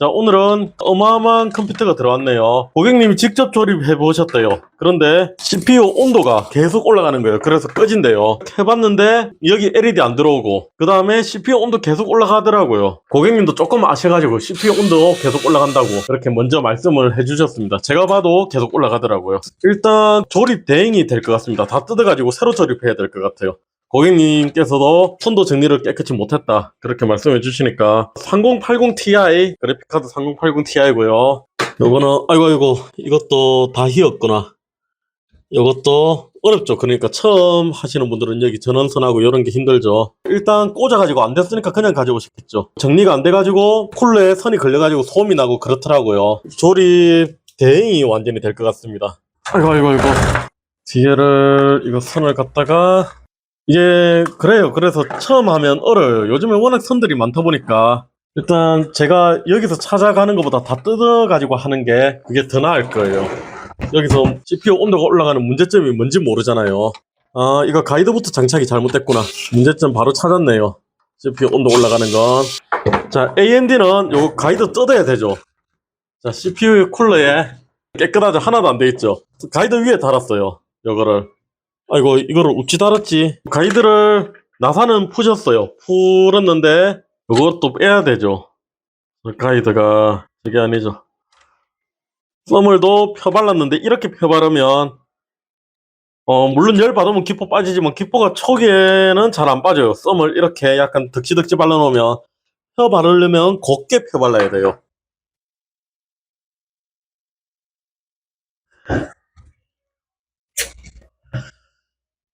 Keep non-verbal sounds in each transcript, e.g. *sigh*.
자, 오늘은 어마어마한 컴퓨터가 들어왔네요. 고객님이 직접 조립해 보셨대요. 그런데 CPU 온도가 계속 올라가는 거예요. 그래서 꺼진대요. 해봤는데 여기 LED 안 들어오고 그 다음에 CPU 온도 계속 올라가더라고요. 고객님도 조금 아셔가지고 CPU 온도 계속 올라간다고 그렇게 먼저 말씀을 해주셨습니다. 제가 봐도 계속 올라가더라고요. 일단 조립 대행이 될 것 같습니다. 다 뜯어가지고 새로 조립해야 될 것 같아요. 고객님께서도 손도 정리를 깨끗이 못했다. 그렇게 말씀해 주시니까 3080 Ti 그래픽카드 3080 Ti고요. 요거는 아이고 아이고 이것도 다 휘었구나. 요것도 어렵죠. 그러니까 처음 하시는 분들은 여기 전원선하고 이런 게 힘들죠. 일단 꽂아가지고 안 됐으니까 그냥 가져오셨겠죠. 정리가 안 돼가지고 쿨러에 선이 걸려가지고 소음이 나고 그렇더라고요. 조립 대행이 완전히 될 것 같습니다. 아이고 아이고 아이고. 뒤에를 이거 선을 갖다가 이게 그래요. 그래서 처음 하면 어려요. 요즘에 워낙 선들이 많다 보니까 일단 제가 여기서 찾아가는 것보다 다 뜯어가지고 하는 게 그게 더 나을 거예요. 여기서 CPU 온도가 올라가는 문제점이 뭔지 모르잖아요. 아 이거 가이드부터 장착이 잘못됐구나. 문제점 바로 찾았네요. CPU 온도 올라가는 건. 자 AMD는 요거 가이드 뜯어야 되죠. 자 CPU 쿨러에 깨끗하죠. 하나도 안 돼 있죠. 가이드 위에 달았어요. 요거를. 아이고 이거를 어찌 달았지? 가이드를 나사는 푸셨어요. 풀었는데 이것도 빼야 되죠. 가이드가 저게 아니죠. 썸을도 펴발랐는데 이렇게 펴바르면 어 물론 열 받으면 기포 빠지지만 기포가 초기에는 잘 안 빠져요. 썸을 이렇게 약간 덕지덕지 발라놓으면 펴 바르려면 곱게 펴 발라야 돼요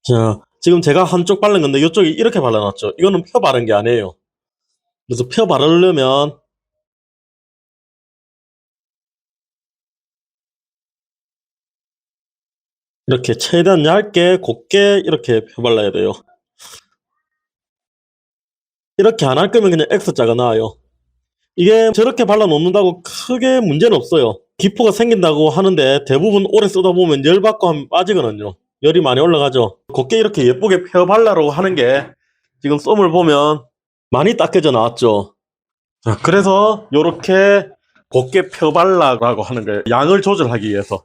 자, 지금 제가 한쪽 바른 건데 이쪽이 이렇게 발라놨죠. 이거는 펴 바른 게 아니에요. 그래서 펴 바르려면 이렇게 최대한 얇게 곱게 이렇게 펴 발라야 돼요. 이렇게 안 할 거면 그냥 X자가 나아요. 이게 저렇게 발라놓는다고 크게 문제는 없어요. 기포가 생긴다고 하는데 대부분 오래 쓰다 보면 열 받고 하면 빠지거든요. 열이 많이 올라가죠. 곱게 이렇게 예쁘게 펴 발라라고 하는 게 지금 썸을 보면 많이 닦여져 나왔죠. 자, 그래서 이렇게 곱게 펴 발라라고 하는 거예요. 양을 조절하기 위해서.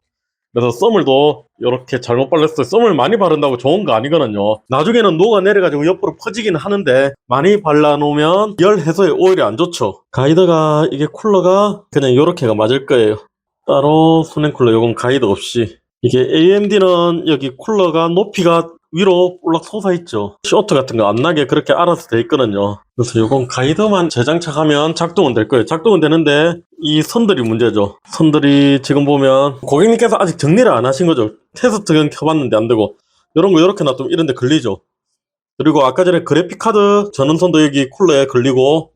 그래서 썸을도 이렇게 잘못 발랐어요. 썸을 많이 바른다고 좋은 거 아니거든요. 나중에는 녹아내려가지고 옆으로 퍼지긴 하는데 많이 발라놓으면 열 해소에 오히려 안 좋죠. 가이드가 이게 쿨러가 그냥 이렇게가 맞을 거예요. 따로 수냉 쿨러 요건 가이드 없이 이게 AMD는 여기 쿨러가 높이가 위로 올락 솟아 있죠. 쇼트 같은 거 안 나게 그렇게 알아서 돼 있거든요. 그래서 요건 가이드만 재장착하면 작동은 될 거예요. 작동은 되는데 이 선들이 문제죠. 선들이 지금 보면 고객님께서 아직 정리를 안 하신 거죠. 테스트는 켜봤는데 안 되고 이런 거 이렇게 놔두면 이런 데 걸리죠. 그리고 아까 전에 그래픽카드 전원선도 여기 쿨러에 걸리고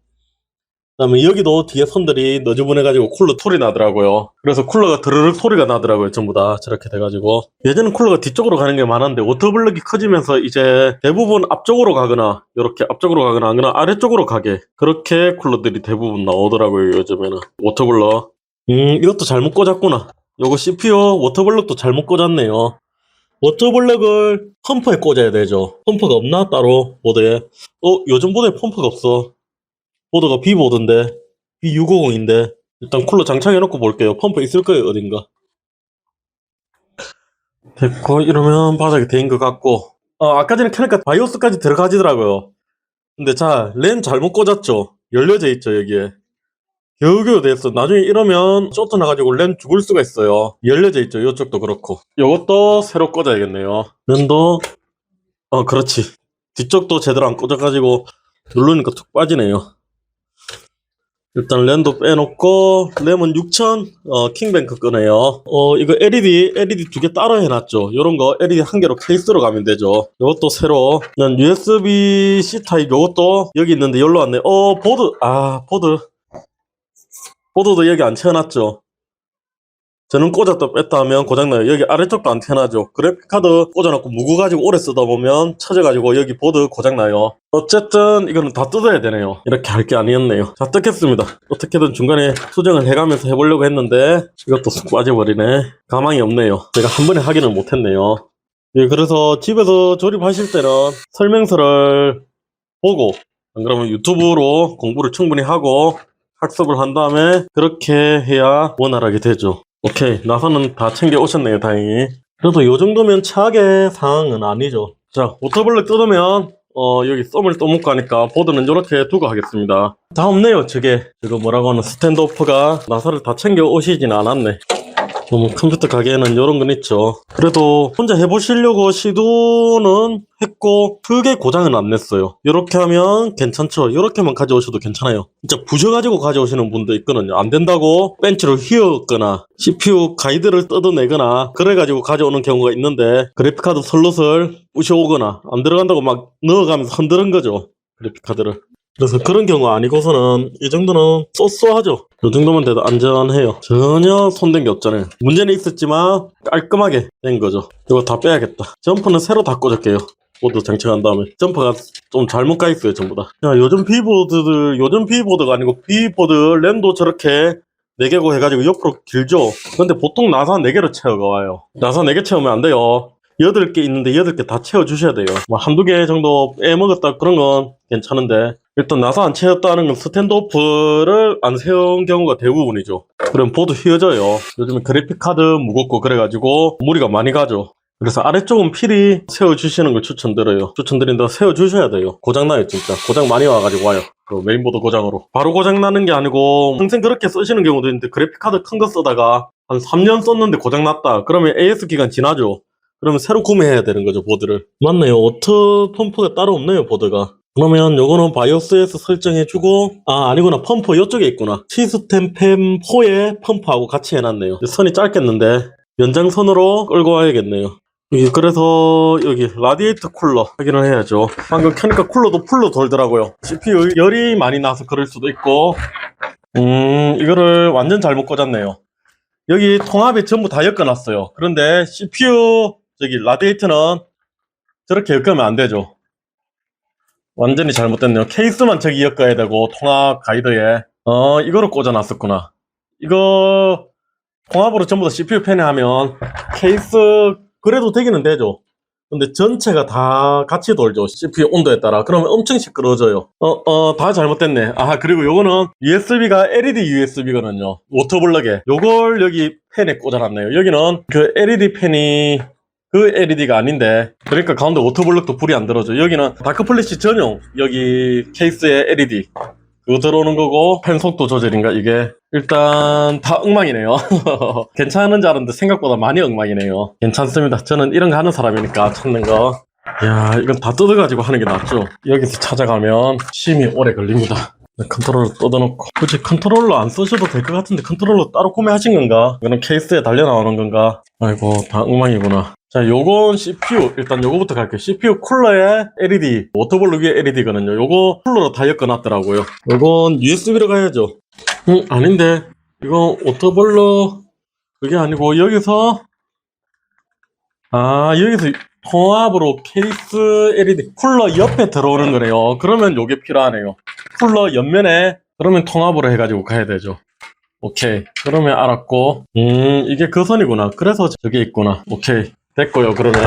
그다음에 여기도 뒤에 선들이 너지분해가지고 쿨러 소리 나더라고요. 그래서 쿨러가 드르륵 소리가 나더라고요. 전부 다 저렇게 돼가지고 예전엔 쿨러가 뒤쪽으로 가는 게 많았는데 워터블럭이 커지면서 이제 대부분 앞쪽으로 가거나 이렇게 앞쪽으로 가거나 아니면 아래쪽으로 가게 그렇게 쿨러들이 대부분 나오더라고요. 요즘에는 워터블럭. 음 이것도 잘못 꽂았구나. 요거 CPU 워터블럭도 잘못 꽂았네요. 워터블럭을 펌프에 꽂아야 되죠. 펌프가 없나 따로 보드에? 어 요즘 보드에 펌프가 없어. 보드가 B 보드인데 B650인데 일단 쿨러 장착해놓고 볼게요. 펌프 있을 거예요 어딘가. 됐고 이러면 바닥에 대인 것 같고 어, 아까 전에 켜니까 바이오스까지 들어가지더라고요. 근데 자, 램 잘못 꽂았죠? 열려져 있죠 여기에. 겨우겨우 됐어. 나중에 이러면 쇼트 나가지고 램 죽을 수가 있어요. 열려져 있죠. 이쪽도 그렇고. 이것도 새로 꽂아야겠네요. 램도 어 그렇지. 뒤쪽도 제대로 안 꽂아가지고 누르니까 툭 빠지네요. 일단 램도 빼놓고 램은 6000 어, 킹뱅크 끄네요. 어 이거 LED LED 두 개 따로 해놨죠. 요런 거 LED 한 개로 케이스로 가면 되죠. 요것도 새로. 난 USB-C 타입 요것도 여기 있는데 여기로 왔네. 어 보드. 아 보드. 보드도 여기 안 채워놨죠 저는 꽂았다 뺐다 하면 고장나요. 여기 아래쪽도 안 태어나죠. 그래픽카드 꽂아놓고 무거워가지고 오래 쓰다 보면 쳐져가지고 여기 보드 고장나요. 어쨌든 이거는 다 뜯어야 되네요. 이렇게 할 게 아니었네요. 자 뜯겠습니다. 어떻게든 중간에 수정을 해가면서 해보려고 했는데 이것도 쑥 빠져버리네. 가망이 없네요. 제가 한 번에 하기는 못했네요. 예, 그래서 집에서 조립하실 때는 설명서를 보고 안 그러면 유튜브로 공부를 충분히 하고 학습을 한 다음에 그렇게 해야 원활하게 되죠. 오케이. 나사는 다 챙겨 오셨네요, 다행히. 그래도 이 정도면 최악의 상황은 아니죠. 자, 오토블럭 뜯으면 어, 여기 썸을 또 묶고 하니까 보드는 이렇게 두고 하겠습니다. 다 없네요, 저게. 저거 뭐라고 하는 스탠드오프가 나사를 다 챙겨 오시진 않았네. 너무 컴퓨터 가게에는 이런 건 있죠. 그래도 혼자 해보시려고 시도는 했고 크게 고장은 안 냈어요. 이렇게 하면 괜찮죠. 이렇게만 가져오셔도 괜찮아요. 진짜 부셔가지고 가져오시는 분도 있거든요. 안 된다고 벤치를 휘었거나 CPU 가이드를 뜯어내거나 그래가지고 가져오는 경우가 있는데 그래픽카드 슬롯을 부셔오거나 안 들어간다고 막 넣어가면서 흔드는 거죠. 그래픽카드를. 그래서 그런 경우 아니고서는 이 정도는 쏘쏘하죠. 이 정도만 돼도 안전해요. 전혀 손댄 게 없잖아요. 문제는 있었지만 깔끔하게 된 거죠. 이거 다 빼야겠다. 점프는 새로 다 꽂을게요. 보드 장착한 다음에 점퍼가 좀 잘못 가 있어요 전부 다. 야 요즘 비보드들 요즘 비보드가 아니고 비보드 램도 저렇게 4개고 해가지고 옆으로 길죠. 근데 보통 나사 4개로 채워가 와요. 나사 4개 채우면 안 돼요. 8개 있는데 8개 다 채워주셔야 돼요. 뭐 한두 개 정도 빼먹었다 그런 건 괜찮은데 일단 나사 안 채웠다는 건 스탠드 오프를 안 세운 경우가 대부분이죠. 그럼 보드 휘어져요. 요즘에 그래픽카드 무겁고 그래가지고 무리가 많이 가죠. 그래서 아래쪽은 필히 세워주시는 걸 추천드려요. 추천드린다 세워주셔야 돼요. 고장나요 진짜. 고장 많이 와가지고 와요. 그 메인보드 고장으로. 바로 고장나는 게 아니고 평생 그렇게 쓰시는 경우도 있는데 그래픽카드 큰 거 쓰다가 한 3년 썼는데 고장났다. 그러면 AS 기간 지나죠. 그러면 새로 구매해야 되는 거죠 보드를. 맞네요. 오토 펌프가 따로 없네요 보드가. 그러면 요거는 바이오스에서 설정해주고 아 아니구나. 펌프 이쪽에 있구나. 시스템 팸 4에 펌프하고 같이 해놨네요. 선이 짧겠는데 연장선으로 끌고 와야겠네요. 여기 그래서 여기 라디에이터 쿨러 확인을 해야죠. 방금 켜니까 쿨러도 풀로 돌더라고요. CPU 열이 많이 나서 그럴 수도 있고. 음 이거를 완전 잘못 꽂았네요. 여기 통합에 전부 다 엮어놨어요. 그런데 CPU 저기 라디에이터는 저렇게 엮으면 안 되죠 완전히 잘못됐네요. 케이스만 저기 엮어야 되고 통합 가이드에 어 이거를 꽂아놨었구나. 이거 통합으로 전부 다 CPU 팬에 하면 케이스 그래도 되기는 되죠. 근데 전체가 다 같이 돌죠. CPU 온도에 따라. 그러면 엄청 시끄러워져요. 어, 어, 다 잘못됐네. 아, 그리고 요거는 USB가 LED USB거든요. 워터블럭에. 요걸 여기 팬에 꽂아놨네요. 여기는 그 LED 팬이 그 LED가 아닌데. 그러니까 가운데 오토블럭도 불이 안 들어져 여기는 다크플래시 전용 여기 케이스에 LED 그거 들어오는 거고 펜 속도 조절인가 이게? 일단 다 엉망이네요. *laughs* 괜찮은 줄 알았는데 생각보다 많이 엉망이네요. 괜찮습니다. 저는 이런 거 하는 사람이니까 찾는 거. 야, 이건 다 뜯어가지고 하는 게 낫죠. 여기서 찾아가면 심이 오래 걸립니다. 컨트롤러 뜯어놓고 굳이 컨트롤러 안 쓰셔도 될 것 같은데 컨트롤러 따로 구매하신 건가? 이거는 케이스에 달려 나오는 건가? 아이고 다 엉망이구나. 자, 요건 CPU. 일단 요거부터 갈게요. CPU 쿨러에 LED, 워터볼로 위에 LED거든요. 요거 쿨러로 다 엮어놨더라고요. 요건 USB로 가야죠. 음, 아닌데. 이거 워터볼로 그게 아니고 여기서 아, 여기서 통합으로 케이스 LED 쿨러 옆에 들어오는 거네요. 그러면 요게 필요하네요. 쿨러 옆면에 그러면 통합으로 해가지고 가야 되죠. 오케이. 그러면 알았고, 음, 이게 그 선이구나. 그래서 저게 있구나. 오케이. 됐고요, 그러면.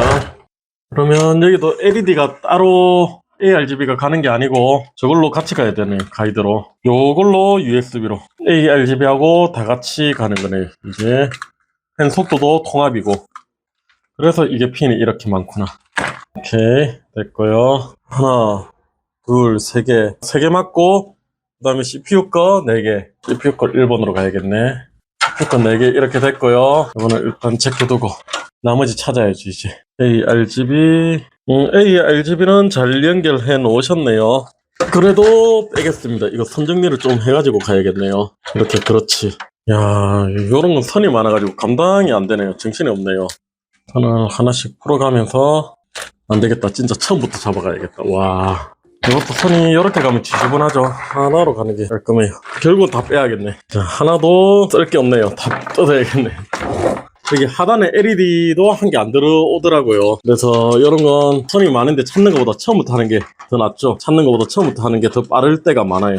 그러면 여기도 LED가 따로 ARGB가 가는 게 아니고 저걸로 같이 가야 되네, 가이드로. 요걸로 USB로. ARGB하고 다 같이 가는 거네요. 이제 펜 속도도 통합이고. 그래서 이게 핀이 이렇게 많구나. 오케이, 됐고요. 하나, 둘, 세 개. 세 개 맞고, 그 다음에 CPU 거 4개. CPU 거 1번으로 가야겠네. CPU 거 4개 이렇게 됐고요. 이거는 일단 제껴두고, 나머지 찾아야지, 이제. ARGB. 음, ARGB는 잘 연결해 놓으셨네요. 그래도 빼겠습니다. 이거 선 정리를 좀 해가지고 가야겠네요. 이렇게, 그렇지. 야, 요런 건 선이 많아가지고 감당이 안 되네요. 정신이 없네요. 선을 하나씩 풀어가면서, 안 되겠다. 진짜 처음부터 잡아가야겠다. 와. 이것도 선이 이렇게 가면 지저분하죠. 하나로 가는 게 깔끔해요. 결국은 다 빼야겠네. 자, 하나도 쓸 게 없네요. 다 뜯어야겠네. 여기 하단에 LED도 한 개 안 들어오더라고요. 그래서 이런 건 선이 많은데 찾는 것보다 처음부터 하는 게 더 낫죠. 찾는 것보다 처음부터 하는 게 더 빠를 때가 많아요.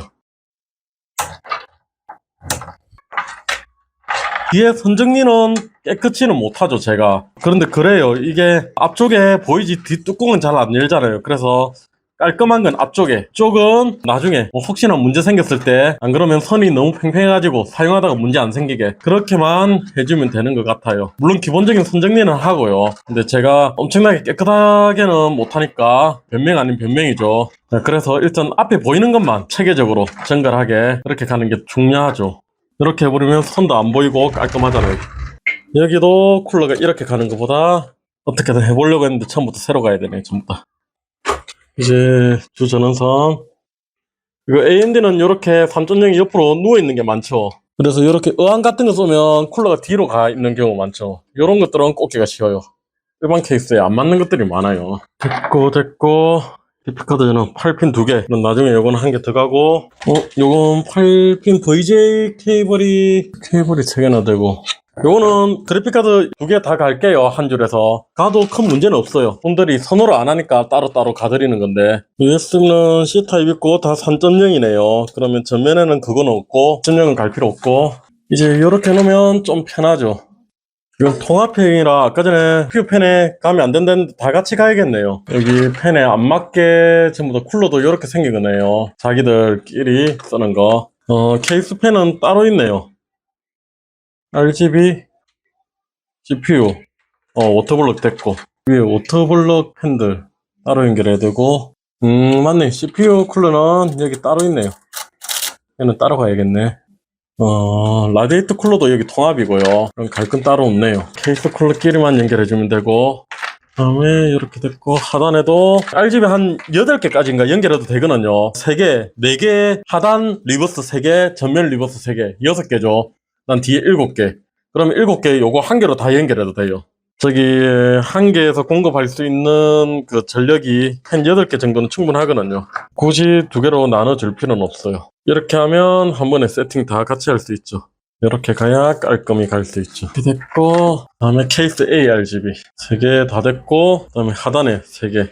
뒤에 선정리는 깨끗이는 못하죠, 제가. 그런데 그래요. 이게 앞쪽에 보이지 뒷뚜껑은 잘 안 열잖아요. 그래서 깔끔한 건 앞쪽에 쪽은 나중에 뭐 혹시나 문제 생겼을 때 안 그러면 선이 너무 팽팽해가지고 사용하다가 문제 안 생기게 그렇게만 해주면 되는 것 같아요 물론 기본적인 선 정리는 하고요 근데 제가 엄청나게 깨끗하게는 못하니까 변명 아닌 변명이죠 네, 그래서 일단 앞에 보이는 것만 체계적으로 정갈하게 그렇게 가는 게 중요하죠 이렇게 해버리면 선도 안 보이고 깔끔하잖아요. 여기도 쿨러가 이렇게 가는 것보다 어떻게든 해보려고 했는데 처음부터 새로 가야 되네 전부 다 이제 주전원선 이거 AMD는 이렇게 3.0이 옆으로 누워있는 게 많죠. 그래서 이렇게 어항 같은 거 쏘면 쿨러가 뒤로 가 있는 경우 많죠. 이런 것들은 꽂기가 쉬워요. 일반 케이스에 안 맞는 것들이 많아요. 됐고 됐고. 디 피카드는 8핀 2개. 그럼 나중에 요거는 한개더 가고 어 요건 8핀 VJ 케이블이 케이블이 3개나 되고. 요거는 그래픽카드 두 개 다 갈게요 한 줄에서. 가도 큰 문제는 없어요. 분들이 선호를 안 하니까 따로따로 가드리는 건데. USB는 C타입 있고 다 3.0이네요. 그러면 전면에는 그건 없고 3.0은 갈 필요 없고. 이제 이렇게 놓으면 좀 편하죠 이건 통합형이라 아까 전에 퓨 펜에 가면 안 된다는데 다 같이 가야겠네요. 여기 펜에 안 맞게 전부 다 쿨러도 이렇게 생기거네요. 자기들끼리 쓰는 거. 어, 케이스 펜은 따로 있네요. RGB, GPU, 어, 워터블럭 됐고, 위에 워터블럭 팬들 따로 연결해야 되고, 음, 맞네. CPU 쿨러는 여기 따로 있네요. 얘는 따로 가야겠네. 어, 라디에이터 쿨러도 여기 통합이고요. 그럼 갈건 따로 없네요. 케이스 쿨러끼리만 연결해주면 되고, 그 다음에 이렇게 됐고, 하단에도 RGB 한 8개까지인가 연결해도 되거든요. 3개, 4개, 하단 리버스 3개, 전면 리버스 3개, 6개죠. 난 뒤에 7개. 그러면 7개 요거 한 개로 다 연결해도 돼요. 저기 한 개에서 공급할 수 있는 그 전력이 한 8개 정도는 충분하거든요. 굳이 두 개로 나눠 줄 필요는 없어요. 이렇게 하면 한 번에 세팅 다 같이 할 수 있죠. 이렇게 가야 깔끔히 갈 수 있죠. 이렇게 됐고, 다음에 케이스 ARGB. 3개 다 됐고, 다음에 하단에 3개.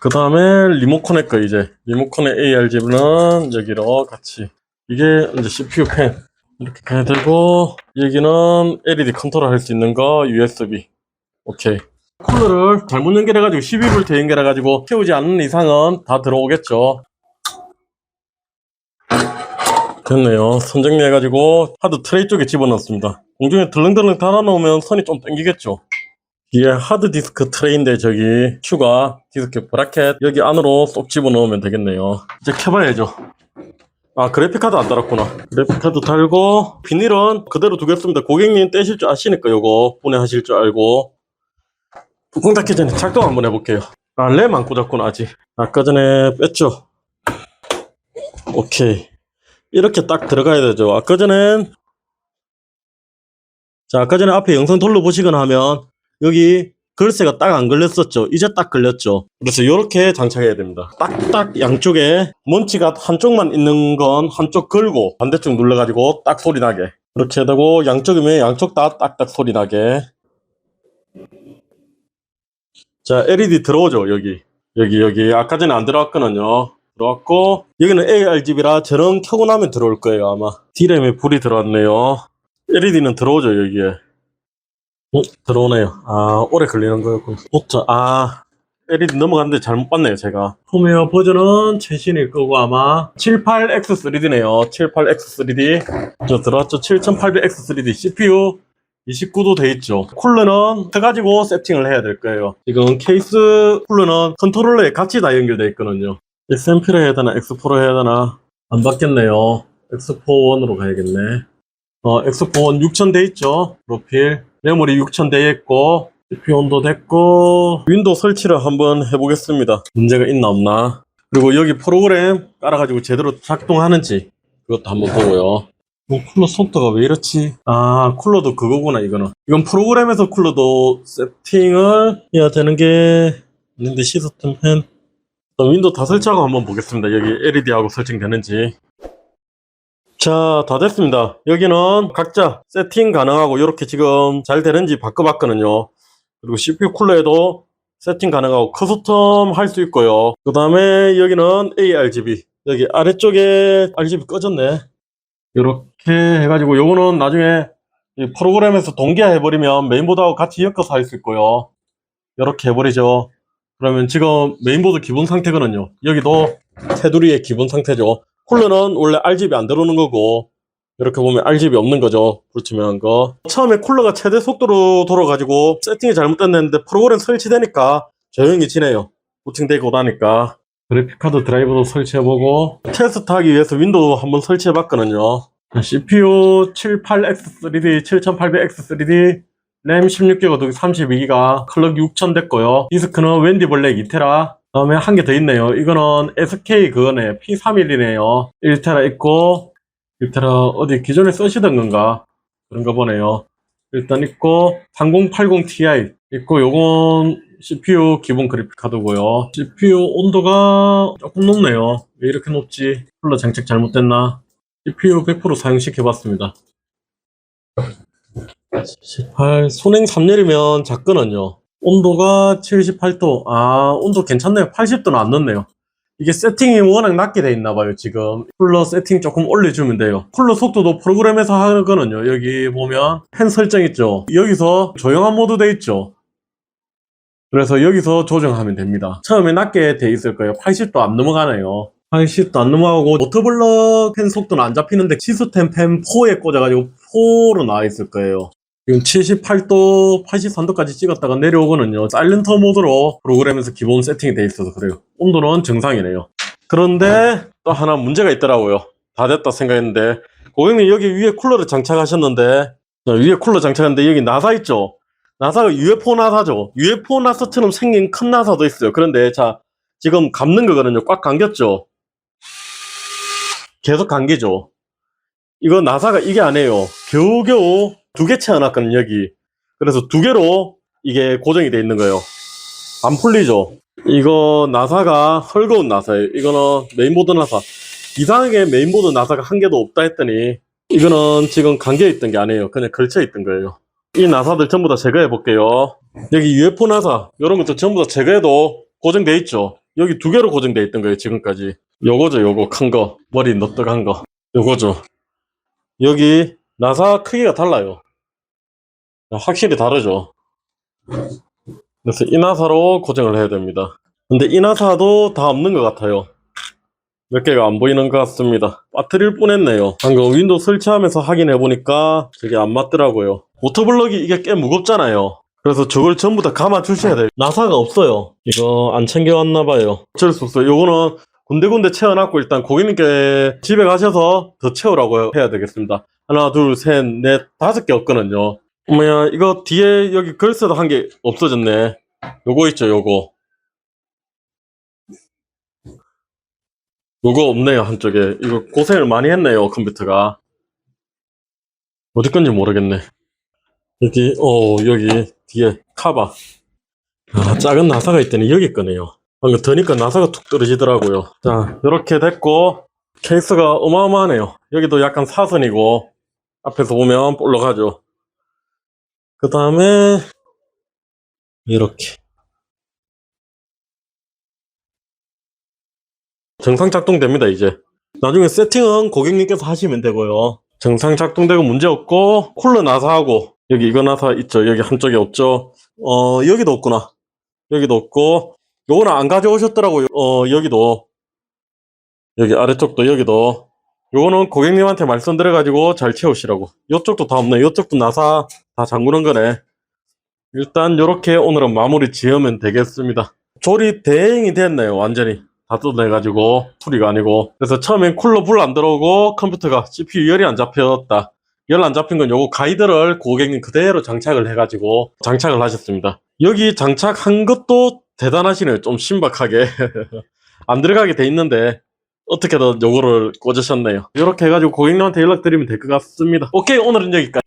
그 다음에 리모컨의 거 이제. 리모컨의 ARGB는 여기로 같이. 이게 이제 CPU 펜. 이렇게 가야 되고 여기는 LED 컨트롤 할 수 있는 거 USB 오케이. 쿨러를 잘못 연결해가지고 12V 연결해가지고 채우지 않는 이상은 다 들어오겠죠. 됐네요. 선 정리해가지고 하드 트레이 쪽에 집어넣습니다. 공중에 덜렁덜렁 달아놓으면 선이 좀 당기겠죠. 이게 하드 디스크 트레이인데 저기 큐가 디스크 브라켓 여기 안으로 쏙 집어넣으면 되겠네요. 이제 켜봐야죠. 아 그래픽카드 안 달았구나. 그래픽카드 달고 비닐은 그대로 두겠습니다. 고객님 떼실 줄 아시니까 요거 분해하실 줄 알고 뚜껑 닫기 전에 작동 한번 해볼게요 아 램 안 꽂았구나 아직 아까 전에 뺐죠 오케이 이렇게 딱 들어가야 되죠 아까 전엔 자 아까 전에 앞에 영상 돌려보시거나 하면 여기 글쎄가 딱 안 걸렸었죠. 이제 딱 걸렸죠. 그래서 이렇게 장착해야 됩니다. 딱딱 양쪽에 먼치가 한쪽만 있는 건 한쪽 걸고 반대쪽 눌러가지고 딱 소리 나게. 그렇게 되고 양쪽이면 양쪽 다 딱딱 소리 나게. 자 LED 들어오죠 여기 여기 여기 아까 전에 안 들어왔거든요. 들어왔고 여기는 ARGB라 저런 켜고 나면 들어올 거예요 아마. D램에 불이 들어왔네요. LED는 들어오죠 여기에. 어, 들어오네요. 아, 오래 걸리는 거였고. 오차, 아, LED 넘어갔는데 잘못 봤네요, 제가. 홈웨어 버전은 최신일 거고, 아마. 78X3D네요. 78X3D. 저 들어왔죠? 7800X3D. CPU 29도 돼 있죠. 쿨러는 해가지고 세팅을 해야 될 거예요. 지금 케이스 쿨러는 컨트롤러에 같이 다 연결돼 있거든요. XMP로 해야 되나, X4로 해야 되나. 안 받겠네요. X4원으로 가야겠네. 어, X4원 6000 돼 있죠. 프로필. 메모리 6000 돼 있고, CPU 온도 됐고, 윈도우 설치를 한번 해보겠습니다. 문제가 있나 없나. 그리고 여기 프로그램 깔아가지고 제대로 작동하는지, 그것도 한번 보고요. 뭐 쿨러 속도가 왜 이렇지? 아, 쿨러도 그거구나, 이거는. 이건 프로그램에서 쿨러도 세팅을 해야 되는 게 있는데, 시스템 펜. 윈도우 다 설치하고 한번 보겠습니다. 여기 LED하고 설정되는지. 자, 다 됐습니다. 여기는 각자 세팅 가능하고 이렇게 지금 잘 되는지 바꿔봤거든요. 그리고 CPU 쿨러에도 세팅 가능하고 커스텀 할 수 있고요. 그 다음에 여기는 ARGB. 여기 아래쪽에 RGB 꺼졌네. 이렇게 해가지고 요거는 나중에 이 프로그램에서 동기화 해버리면 메인보드하고 같이 엮어서 할 수 있고요. 이렇게 해버리죠. 그러면 지금 메인보드 기본 상태거든요. 여기도 테두리의 기본 상태죠. 쿨러는 원래 RGB 안 들어오는 거고 이렇게 보면 RGB 없는 거죠. 불투명한 거. 처음에 쿨러가 최대 속도로 돌아가지고 세팅이 잘못됐는데 프로그램 설치되니까 조용히 지내요. 부팅되고 나니까. 그래픽카드 드라이버도 설치해보고 테스트하기 위해서 윈도우 한번 설치해봤거든요. CPU 78X3D, 7800X3D, 램 16GB, 32GB, 클럭 6000 됐고요. 디스크는 웬디 블랙 2테라. 다음에 한 개 더 있네요. 이거는 SK 그거네. P31이네요. 1테라 있고, 1테라 어디 기존에 쓰시던 건가? 그런가 보네요. 일단 있고, 3080ti 있고, 요건 CPU 기본 그래픽 카드고요. CPU 온도가 조금 높네요. 왜 이렇게 높지? 쿨러 장착 잘못됐나? CPU 100% 사용시켜봤습니다. 18, 손행 3열이면 작거든요. 온도가 78도. 아, 온도 괜찮네요. 80도는 안 넣네요. 이게 세팅이 워낙 낮게 돼 있나 봐요, 지금. 쿨러 세팅 조금 올려주면 돼요. 쿨러 속도도 프로그램에서 하거든요. 여기 보면 펜 설정 있죠. 여기서 조용한 모드 돼 있죠. 그래서 여기서 조정하면 됩니다. 처음에 낮게 돼 있을 거예요. 80도 안 넘어가네요. 80도 안 넘어가고 워터블럭 펜 속도는 안 잡히는데 시스템 펜 4에 꽂아가지고 4로 나와 있을 거예요. 지금 78도, 83도까지 찍었다가 내려오거든요. 사일런터 모드로 프로그램에서 기본 세팅이 돼 있어서 그래요. 온도는 정상이네요. 그런데 또 하나 문제가 있더라고요. 다 됐다 생각했는데 고객님 여기 위에 쿨러를 장착하셨는데 자, 위에 쿨러 장착했는데 여기 나사 있죠? 나사가 UFO 나사죠. UFO 나사처럼 생긴 큰 나사도 있어요. 그런데 자 지금 감는 거거든요. 꽉 감겼죠. 계속 감기죠. 이거 나사가 이게 아니에요. 겨우겨우 두 개 채워놨거든요, 여기. 그래서 두 개로 이게 고정이 돼 있는 거예요. 안 풀리죠? 이거 나사가 헐거운 나사예요. 이거는 메인보드 나사. 이상하게 메인보드 나사가 한 개도 없다 했더니 이거는 지금 감겨 있던 게 아니에요. 그냥 걸쳐 있던 거예요. 이 나사들 전부 다 제거해 볼게요. 여기 UFO 나사, 이런 것도 전부 다 제거해도 고정돼 있죠? 여기 두 개로 고정돼 있던 거예요, 지금까지. 요거죠, 요거 큰 거. 머리 너떡한 거. 요거죠. 여기 나사 크기가 달라요. 확실히 다르죠. 그래서 이 나사로 고정을 해야 됩니다. 근데 이 나사도 다 없는 것 같아요. 몇 개가 안 보이는 것 같습니다. 배터리를 뻔했네요. 방금 윈도우 설치하면서 확인해 보니까 저게 안 맞더라고요. 오토블럭이 이게 꽤 무겁잖아요. 그래서 저걸 전부 다 감아 주셔야 돼요. 나사가 없어요. 이거 안 챙겨왔나 봐요. 어쩔 수 없어요. 요거는 군데군데 채워놨고 일단 고객님께 집에 가셔서 더 채우라고 해야 되겠습니다. 하나, 둘, 셋, 넷, 다섯 개 없거든요. 어머야, 이거 뒤에 여기 글쎄도 한 개 없어졌네. 요거 있죠, 요거. 요거 없네요, 한쪽에. 이거 고생을 많이 했네요, 컴퓨터가. 어디 건지 모르겠네. 여기, 어, 여기 뒤에 카바. 아, 작은 나사가 있더니 여기 거네요. 방금 드니까 나사가 툭 떨어지더라고요. 자, 이렇게 됐고, 케이스가 어마어마하네요. 여기도 약간 사선이고, 앞에서 보면 볼록하죠. 그 다음에, 이렇게. 정상 작동됩니다, 이제. 나중에 세팅은 고객님께서 하시면 되고요. 정상 작동되고 문제 없고, 쿨러 나사하고, 여기 이거 나사 있죠? 여기 한쪽에 없죠? 어, 여기도 없구나. 여기도 없고, 요거는 안 가져오셨더라고요. 어, 여기도. 여기 아래쪽도 여기도. 요거는 고객님한테 말씀드려가지고 잘 채우시라고. 요쪽도 다 없네. 요쪽도 나사 다 잠그는 거네. 일단 요렇게 오늘은 마무리 지으면 되겠습니다. 조립 대행이 됐네요. 완전히. 다 뜯어내가지고 수리가 아니고. 그래서 처음엔 쿨러 불 안 들어오고 컴퓨터가 CPU 열이 안 잡혔다. 열 안 잡힌 건 요거 가이드를 고객님 그대로 장착을 해가지고 장착을 하셨습니다. 여기 장착한 것도 대단하시네요. 좀 신박하게. *laughs* 안 들어가게 돼 있는데 어떻게든 요거를 꽂으셨네요. 이렇게 해가지고 고객님한테 연락드리면 될 것 같습니다. 오케이 오늘은 여기까지.